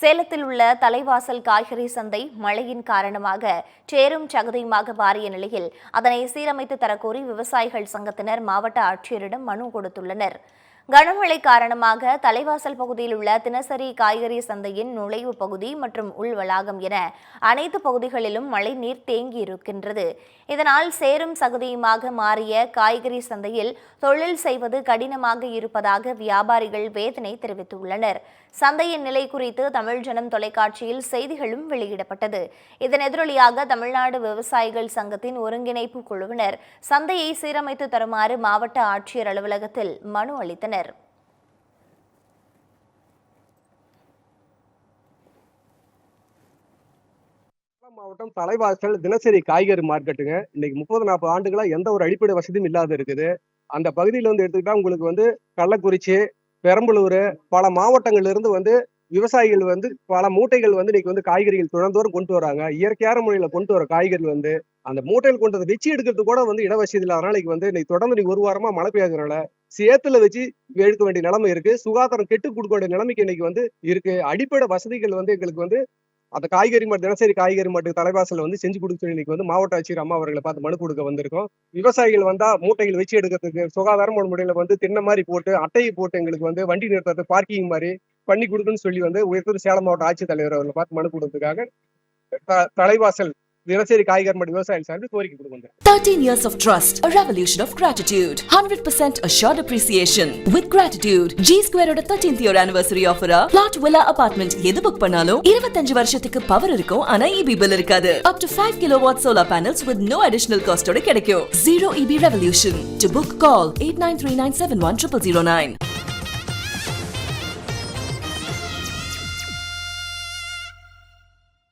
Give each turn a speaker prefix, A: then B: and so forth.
A: சேலத்தில் உள்ள தலைவாசல் காய்கறி சந்தை மழையின் காரணமாக சேரும் சகதியுமாக மாறிய நிலையில் அதனை சீரமைத்து தரக்கோரி விவசாயிகள் சங்கத்தினர் மாவட்ட ஆட்சியரிடம் மனு கொடுத்துள்ளனர். கனமழை காரணமாக தலைவாசல் பகுதியில் உள்ள தினசரி காய்கறி சந்தையின் நுழைவு பகுதி மற்றும் உள் வளாகம் என அனைத்து பகுதிகளிலும் மழை நீர் தேங்கி இருக்கின்றது. இதனால் சேரும் சகதியுமாக மாறிய காய்கறி சந்தையில் தொழில் செய்வது கடினமாக இருப்பதாக வியாபாரிகள் வேதனை தெரிவித்துள்ளனர். சந்தையின் நிலை குறித்து தமிழ் ஜனம் தொலைக்காட்சியில் செய்திகளும் வெளியிடப்பட்டது. இதன் எதிரொலியாக தமிழ்நாடு விவசாயிகள் சங்கத்தின் ஒருங்கிணைப்பு குழுவினர் சந்தையை சீரமைத்து தருமாறு மாவட்ட ஆட்சியர் அலுவலகத்தில் மனு அளித்தனர்.
B: உள்ளனர் மாவட்டம் தலைவாசல் தினசரி காய்கறி மார்க்கெட்டுங்க. இன்னைக்கு முப்பது நாற்பது ஆண்டுகளா எந்த ஒரு அடிப்படை வசதியும் இல்லாத இருக்குது. அந்த பகுதியில வந்து எடுத்துக்கிட்டா உங்களுக்கு வந்து கள்ளக்குறிச்சி பெரம்பலூர் பல மாவட்டங்கள்ல இருந்து வந்து விவசாயிகள் வந்து பல மூட்டைகள் வந்து இன்னைக்கு வந்து காய்கறிகள் தொடர்ந்தோறும் கொண்டு வராங்க. இயற்கையான முறையில கொண்டு வர காய்கறிகள் வந்து அந்த மூட்டையில் கொண்டு வந்து வச்சு எடுக்கிறது கூட வந்து இடவசதி இல்லாதனால இன்னைக்கு வந்து இன்னைக்கு தொடர்ந்து இன்னைக்கு ஒரு வாரமா மழை பெய்யாதனால சேத்துல வச்சு எடுக்க வேண்டிய நிலைமை இருக்கு. சுகாதாரம் கெட்டு கொடுக்க வேண்டிய நிலைமைக்கு இன்னைக்கு வந்து இருக்கு. அடிப்படை வசதிகள் வந்து எங்களுக்கு வந்து அந்த காய்கறி மாட்டு தினசரி காய்கறி மாட்டு தலைவாசல் வந்து செஞ்சு கொடுக்க இன்னைக்கு வந்து மாவட்ட ஆட்சியர் அம்மா அவர்களை பார்த்து மனு கொடுக்க வந்திருக்கோம். விவசாயிகள் வந்தா மூட்டைகள் வச்சு எடுக்கிறதுக்கு சுகாதாரமான முறையில வந்து தின்ன மாதிரி போட்டு அட்டையை போட்டு எங்களுக்கு வந்து வண்டி நிறுத்துறது பார்க்கிங் மாதிரி பண்ணி கொடுக்குன்னு சொல்லி வந்து உயர்த்தூர் சேலம் மாவட்ட ஆட்சித்தலைவர் அவர்களை பார்த்து மனு கொடுத்ததுக்காக த- தலைவாசல் தினசரி காய்கறி மாட்டு விவசாயிகள் சார்பில் கோரிக்கை கொடுக்க
C: 13 years of trust, a revolution of gratitude, 100% assured appreciation. With gratitude, G Square ஓட 13th year anniversary offer ஆ plot villa apartment எது புக் பண்ணாலும் 25 வருஷத்துக்கு பவர் இருக்கும் ஆனா EB பில் இருக்காது. Up to 5 kilowatt solar panels with no additional cost ஓட கிடைக்கும். Zero EB revolution. To book, call 8939710009.